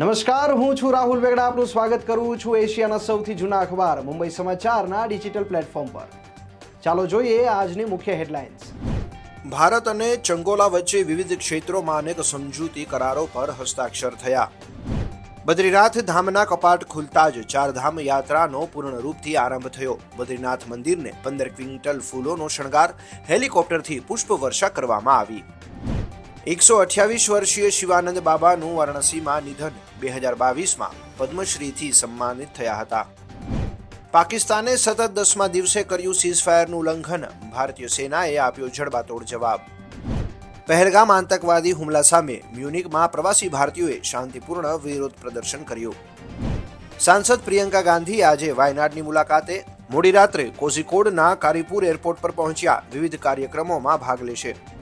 નમસ્કાર, હું છું રાહુલ વેગડા, આપનું સ્વાગત કરું છું એશિયાના સૌથી જૂના અખબાર, મુંબઈ સમાચારના ડિજિટલ પ્લેટફોર્મ પર. ચાલો જોઈએ આજની મુખ્ય હેડલાઇન્સ. ભારત અને ચંગોલા વચ્ચે વિવિધ ક્ષેત્રોમાં અનેક સમજૂતી કરારો પર હસ્તાક્ષર થયા. બદ્રીનાથ ધામના કપાટ ખુલતા જ ચારધામ યાત્રાનો પૂર્ણ રૂપથી આરંભ થયો. બદ્રીનાથ મંદિરને પંદર ક્વિન્ટલ ફૂલોનો શણગાર હેલિકોપ્ટરથી પુષ્પવર્ષા કરવામાં આવી. એકસો અઠ્યાવીસ વર્ષીય શિવાનંદ બાબાનું વારાણસીમાં નિધન. બે હજાર બાવીસમાં પદ્મશ્રીથી સન્માનિત થયા હતા. પાકિસ્તાને સતત દસમા દિવસે કર્યું સીઝફાયરનું ઉલ્લંઘન. ભારતીય સેનાએ આપ્યો જડબાતોડ જવાબ. પહેલગામ આતંકવાદી હુમલા સામે મ્યુનિકમાં પ્રવાસી ભારતીયોએ શાંતિપૂર્ણ વિરોધ પ્રદર્શન કર્યું. સાંસદ પ્રિયંકા ગાંધી આજે વાયનાડની મુલાકાતે મોડી રાત્રે કોઝિકોડના કારીપુર એરપોર્ટ પર પહોંચ્યા. વિવિધ કાર્યક્રમોમાં ભાગ લેશે.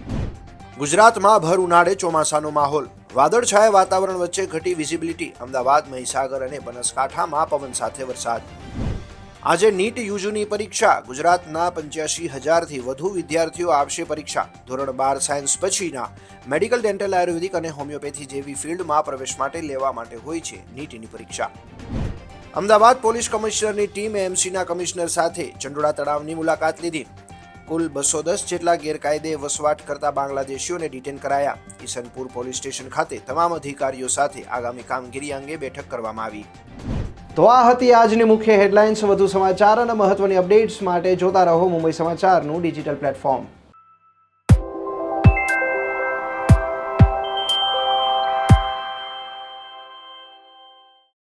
ગુજરાતમાં ભર ઉનાળે ચોમાસાનો માહોલ. વાદળછાયા વાતાવરણ વચ્ચે ઘટી વિઝિબિલિટી અમદાવાદ, મહીસાગર અને બનાસકાંઠામાં પવન સાથે વરસાદ. આજે નીટ યુજીની પરીક્ષા. ગુજરાતના પંચ્યાસી હજારથી વધુ વિદ્યાર્થીઓ આપશે પરીક્ષા. ધોરણ બાર સાયન્સ પછીના. મેડિકલ, ડેન્ટલ, આયુર્વેદિક અને હોમિયોપેથી જેવી ફિલ્ડમાં પ્રવેશ માટે લેવા માટે હોય છે નીટની પરીક્ષા. અમદાવાદ પોલીસ કમિશનરની ટીમે એમસીના કમિશનર સાથે. ચંડોળા તળાવની મુલાકાત લીધી. કુલ બસો દસ જેટલા ગેરકાયદે વસવાટ કરતા બાંગ્લાદેશીઓને ડિટેન કરાયા. ઈસનપુર પોલીસ સ્ટેશન ખાતે તમામ અધિકારીઓ સાથે આગામી કામગીરી અંગે બેઠક કરવામાં આવી. તો આ હતી આજની મુખ્ય હેડલાઇન્સ. વધુ સમાચાર અને મહત્વની અપડેટ્સ માટે જોતા રહો મુંબઈ સમાચારનું ડિજિટલ પ્લેટફોર્મ.